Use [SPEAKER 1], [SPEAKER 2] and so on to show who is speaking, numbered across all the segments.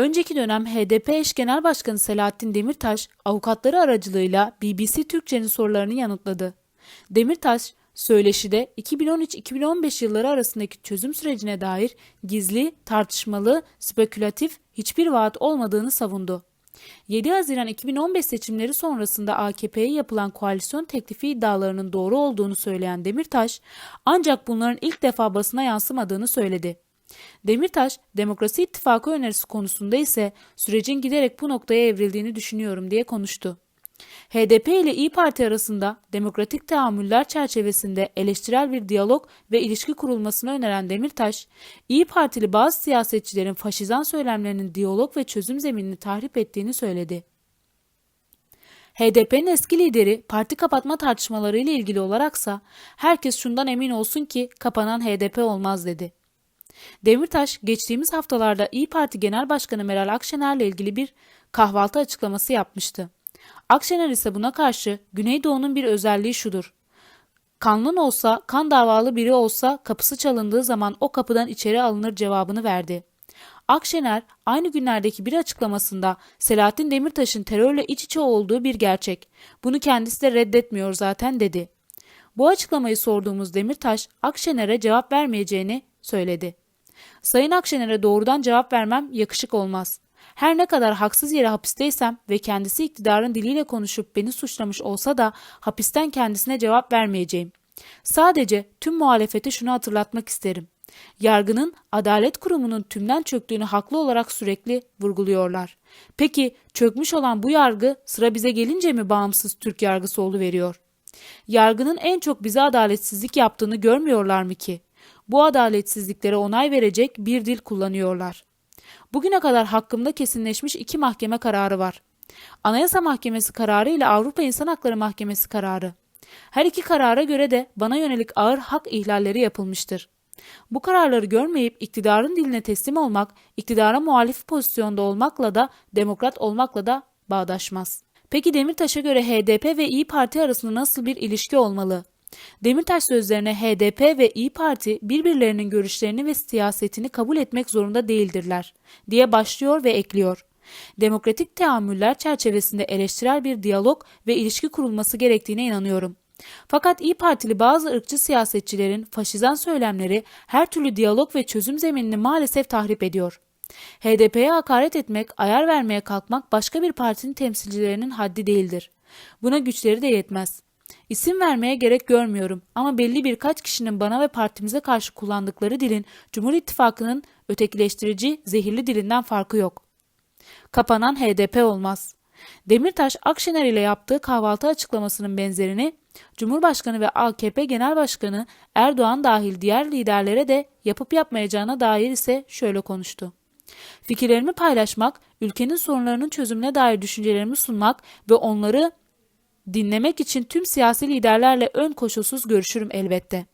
[SPEAKER 1] Önceki dönem HDP eş genel başkanı Selahattin Demirtaş avukatları aracılığıyla BBC Türkçe'nin sorularını yanıtladı. Demirtaş, söyleşide 2013-2015 yılları arasındaki çözüm sürecine dair gizli, tartışmalı, spekülatif hiçbir vaat olmadığını savundu. 7 Haziran 2015 seçimleri sonrasında AKP'ye yapılan koalisyon teklifi iddialarının doğru olduğunu söyleyen Demirtaş, ancak bunların ilk defa basına yansımadığını söyledi. Demirtaş, Demokrasi İttifakı önerisi konusunda ise sürecin giderek bu noktaya evrildiğini düşünüyorum diye konuştu. HDP ile İyi Parti arasında demokratik tahammüller çerçevesinde eleştirel bir diyalog ve ilişki kurulmasını öneren Demirtaş, İyi Partili bazı siyasetçilerin faşizan söylemlerinin diyalog ve çözüm zeminini tahrip ettiğini söyledi. HDP'nin eski lideri parti kapatma tartışmaları ile ilgili olaraksa herkes şundan emin olsun ki kapanan HDP olmaz dedi. Demirtaş geçtiğimiz haftalarda İyi Parti Genel Başkanı Meral Akşener'le ilgili bir kahvaltı açıklaması yapmıştı. Akşener ise buna karşı Güneydoğu'nun bir özelliği şudur. Kanlın olsa, kan davalı biri olsa kapısı çalındığı zaman o kapıdan içeri alınır cevabını verdi. Akşener aynı günlerdeki bir açıklamasında Selahattin Demirtaş'ın terörle iç içe olduğu bir gerçek. Bunu kendisi de reddetmiyor zaten dedi. Bu açıklamayı sorduğumuz Demirtaş Akşener'e cevap vermeyeceğini söyledi. Sayın Akşener'e doğrudan cevap vermem yakışık olmaz. Her ne kadar haksız yere hapisteysem ve kendisi iktidarın diliyle konuşup beni suçlamış olsa da hapisten kendisine cevap vermeyeceğim. Sadece tüm muhalefete şunu hatırlatmak isterim. Yargının adalet kurumunun tümden çöktüğünü haklı olarak sürekli vurguluyorlar. Peki çökmüş olan bu yargı sıra bize gelince mi bağımsız Türk yargısı veriyor? Yargının en çok bize adaletsizlik yaptığını görmüyorlar mı ki? Bu adaletsizliklere onay verecek bir dil kullanıyorlar. Bugüne kadar hakkımda kesinleşmiş iki mahkeme kararı var. Anayasa Mahkemesi kararı ile Avrupa İnsan Hakları Mahkemesi kararı. Her iki karara göre de bana yönelik ağır hak ihlalleri yapılmıştır. Bu kararları görmeyip iktidarın diline teslim olmak, iktidara muhalif pozisyonda olmakla da demokrat olmakla da bağdaşmaz. Peki Demirtaş'a göre HDP ve İyi Parti arasında nasıl bir ilişki olmalı? Demirtaş sözlerine HDP ve İyi Parti birbirlerinin görüşlerini ve siyasetini kabul etmek zorunda değildirler diye başlıyor ve ekliyor. Demokratik teamüller çerçevesinde eleştirel bir diyalog ve ilişki kurulması gerektiğine inanıyorum. Fakat İyi Partili bazı ırkçı siyasetçilerin faşizan söylemleri her türlü diyalog ve çözüm zeminini maalesef tahrip ediyor. HDP'ye hakaret etmek, ayar vermeye kalkmak başka bir partinin temsilcilerinin haddi değildir. Buna güçleri de yetmez. İsim vermeye gerek görmüyorum ama belli birkaç kişinin bana ve partimize karşı kullandıkları dilin Cumhur İttifakı'nın ötekileştirici, zehirli dilinden farkı yok. Kapanan HDP olmaz. Demirtaş, Akşener ile yaptığı kahvaltı açıklamasının benzerini Cumhurbaşkanı ve AKP Genel Başkanı Erdoğan dahil diğer liderlere de yapıp yapmayacağına dair ise şöyle konuştu. Fikirlerimi paylaşmak, ülkenin sorunlarının çözümüne dair düşüncelerimi sunmak ve onları dinlemek için tüm siyasi liderlerle ön koşulsuz görüşürüm elbette.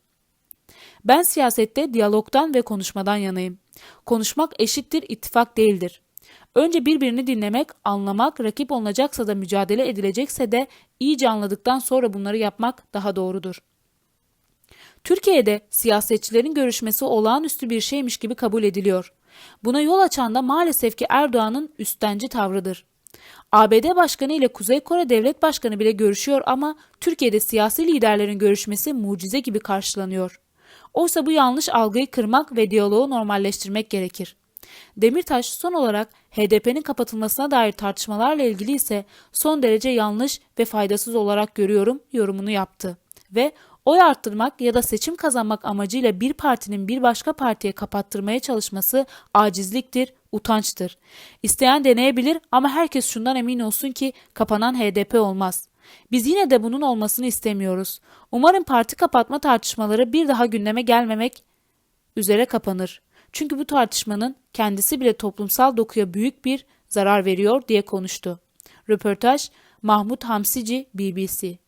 [SPEAKER 1] Ben siyasette diyalogdan ve konuşmadan yanayım. Konuşmak eşittir ittifak değildir. Önce birbirini dinlemek, anlamak, rakip olunacaksa da mücadele edilecekse de iyice anladıktan sonra bunları yapmak daha doğrudur. Türkiye'de siyasetçilerin görüşmesi olağanüstü bir şeymiş gibi kabul ediliyor. Buna yol açan da maalesef ki Erdoğan'ın üstenci tavrıdır. ABD Başkanı ile Kuzey Kore Devlet Başkanı bile görüşüyor ama Türkiye'de siyasi liderlerin görüşmesi mucize gibi karşılanıyor. Oysa bu yanlış algıyı kırmak ve diyaloğu normalleştirmek gerekir. Demirtaş son olarak HDP'nin kapatılmasına dair tartışmalarla ilgili ise son derece yanlış ve faydasız olarak görüyorum yorumunu yaptı ve oy arttırmak ya da seçim kazanmak amacıyla bir partinin bir başka partiye kapattırmaya çalışması acizliktir, utançtır. İsteyen deneyebilir ama herkes şundan emin olsun ki kapanan HDP olmaz. Biz yine de bunun olmasını istemiyoruz. Umarım parti kapatma tartışmaları bir daha gündeme gelmemek üzere kapanır. Çünkü bu tartışmanın kendisi bile toplumsal dokuya büyük bir zarar veriyor diye konuştu. Röportaj Mahmut Hamsici BBC